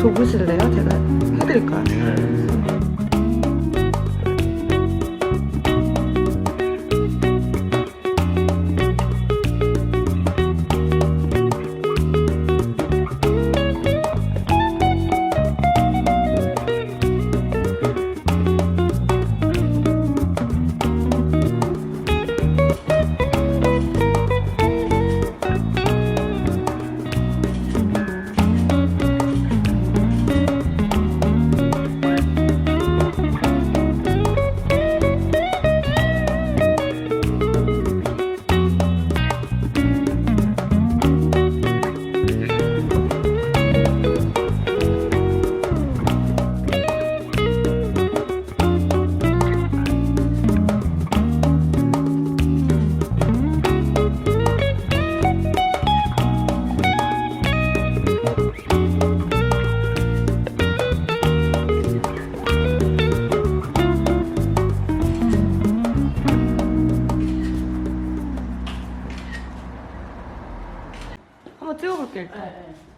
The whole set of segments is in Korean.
줘보실래요? 제가 해드릴까요? 찍어볼게요. 일단. 찍다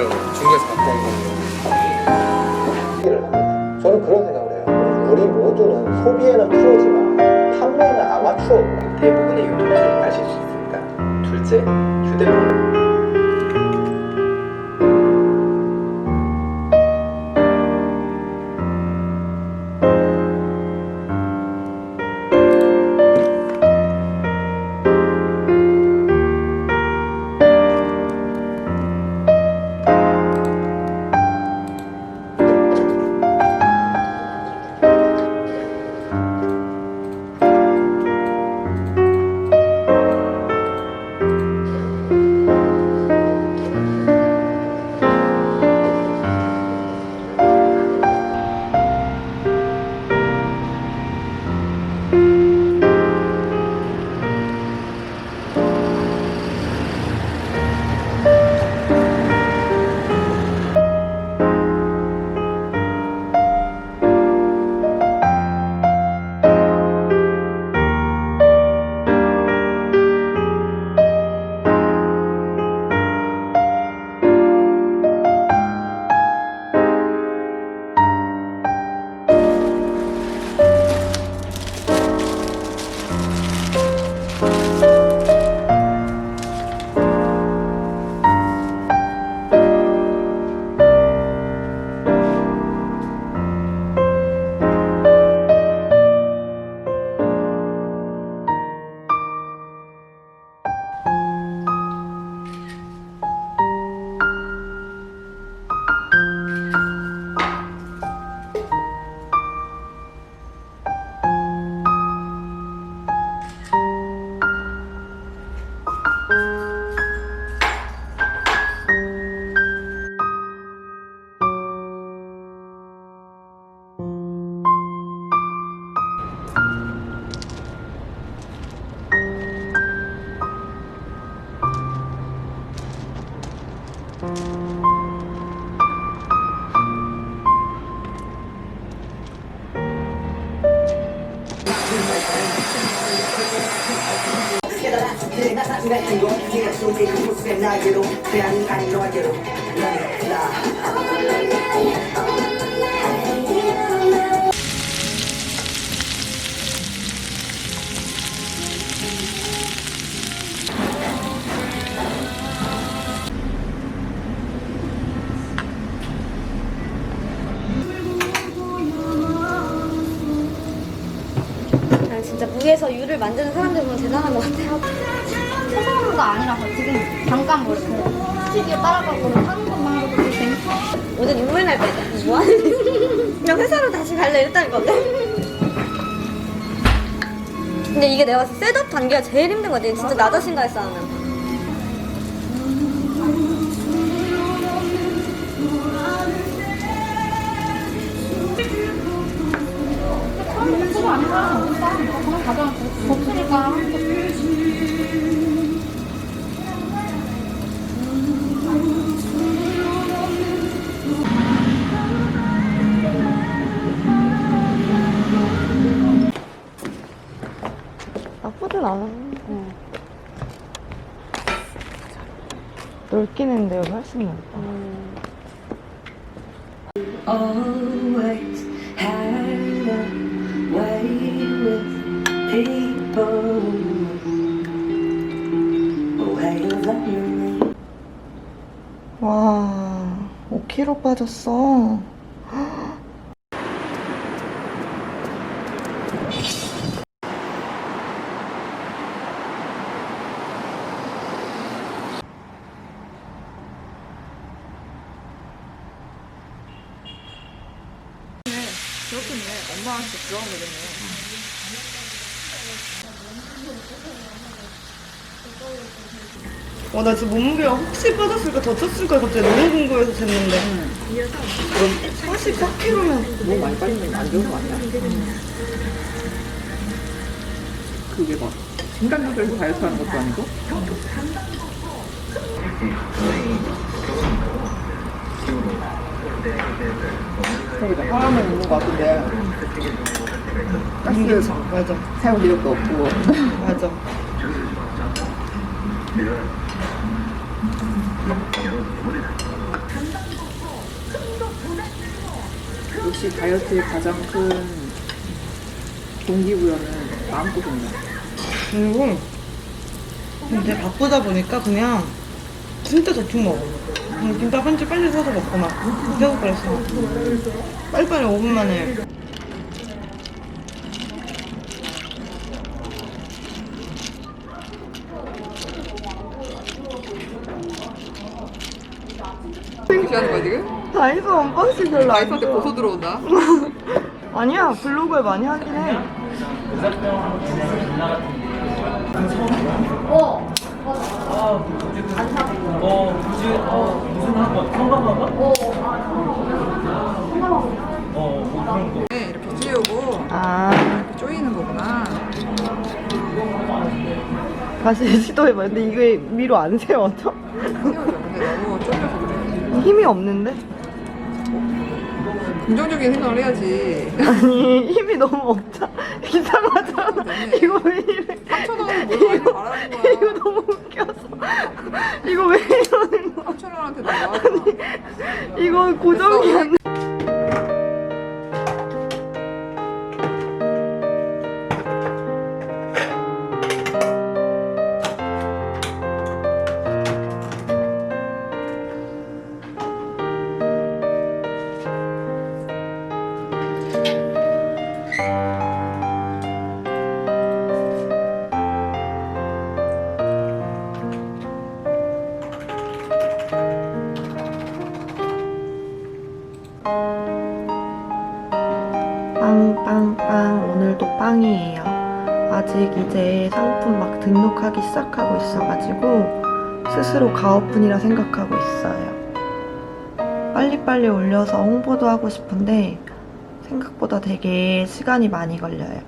바꾸려고 중국에서 갖고 온 걸로. 저는 그런 생각을 해요. 우리 모두는 소비에는 프로지만 판매는 아마추어구나. 대부분의 유튜브를 아실 수 있습니다. 둘째, 같은 거 네가 쏠게 그 모습에 나에게로 그냥 아니 너에게로 나난 진짜 무에서 유를 만드는 사람들 보면 대단한 것 같아요. 초성으로가 아니라서 지금 잠깐 뭐 이렇게 스튜디오 따라가고 하는 것만 해도 되게 재밌어. 오늘 눈물 날 뻔했다. 뭐 하는 그냥 회사로 다시 갈래 이랬다는 건데. 근데 이게 내가 봤을 때 셋업 단계가 제일 힘든 것 같아. 진짜 나 자신과의 싸움은. 그거 아니라 가장 곱으니까 넓긴 했는데 여기 훨씬 넓다. Always had a way with people Way of loving 와, 5kg 빠졌어. 와, 나 지금 몸무게가 혹시 빠졌을까 더 쪘을까 갑자기 너무 궁금해서 쟀는데. 44kg면 너무 많이 빠지면 안 좋은 거 아니야? 그게 막 중간 조절해서 다이어트 하는 것도 아니고 거 기다 하나만 있는 것 같은데. 가스 맞아, 사용 기록도 없고. 맞아. 역시 다이어트의 가장 큰 동기부여는 마음고생이야 그리고 이제 바쁘다 보니까 그냥 진짜 대충 먹어. 그냥 김밥 한 줄 빨리 사서 먹고 막 계속 그랬어. 빨리빨리 5분 만에. 거야 지금? 다이소 언박싱 별로 안 다이소한테 좋아. 고소 들어온다 아니야 블로그에 많이 하긴 해. 네, 이렇게 찌우고 아 이렇게 조이는 거구나 다시 시도해봐. 근데 이게 위로 안 세워져? 세워져 근데 너무 쫄려서 그래 힘이 없는데? 긍정적인 생각을 해야지 아니 힘이 너무 없다. 이상하잖아. 이거 왜 이래? 3천원을 뭘 많이 말하는 거야 이거 너무 웃겨서. 이거 왜 이러는 거야? 3천원한테 나와 이거 고정이 안 돼. 막 등록하기 시작하고 있어가지고 스스로 가오픈이라 생각하고 있어요. 빨리빨리 올려서 홍보도 하고 싶은데 생각보다 되게 시간이 많이 걸려요.